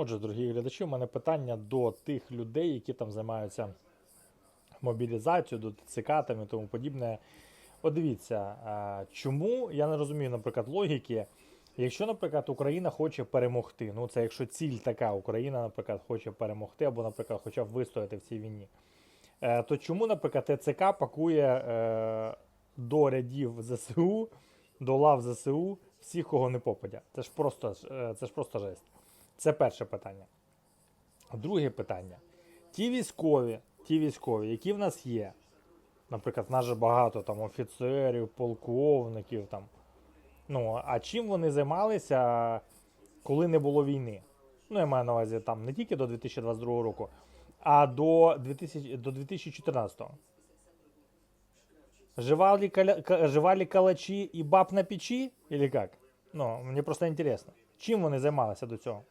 Отже, дорогі глядачі, у мене питання до тих людей, які там займаються мобілізацією, до ТЦК там і тому подібне. От дивіться, чому я не розумію, наприклад, логіки. Якщо, наприклад, Україна хоче перемогти, ну це якщо ціль така, Україна, наприклад, хоче перемогти, або, наприклад, хоча б вистояти в цій війні, е, то чому, наприклад, ТЦК пакує е, до рядів ЗСУ, до лав ЗСУ всіх, кого не попадя? Це ж просто, е, це ж просто жесть. Це перше питання. Друге питання. Ті військові, ті військові, які в нас є, наприклад, в нас же багато там офіцерів, полковників там. Ну, а чим вони займалися, коли не було війни? Ну, я маю на увазі там не тільки до 2022 року, а до, 2000, до 2014. Жевали, каля, ка- калачі і баб на печі? Или як? Ну, мені просто інтересно. Чим вони займалися до цього?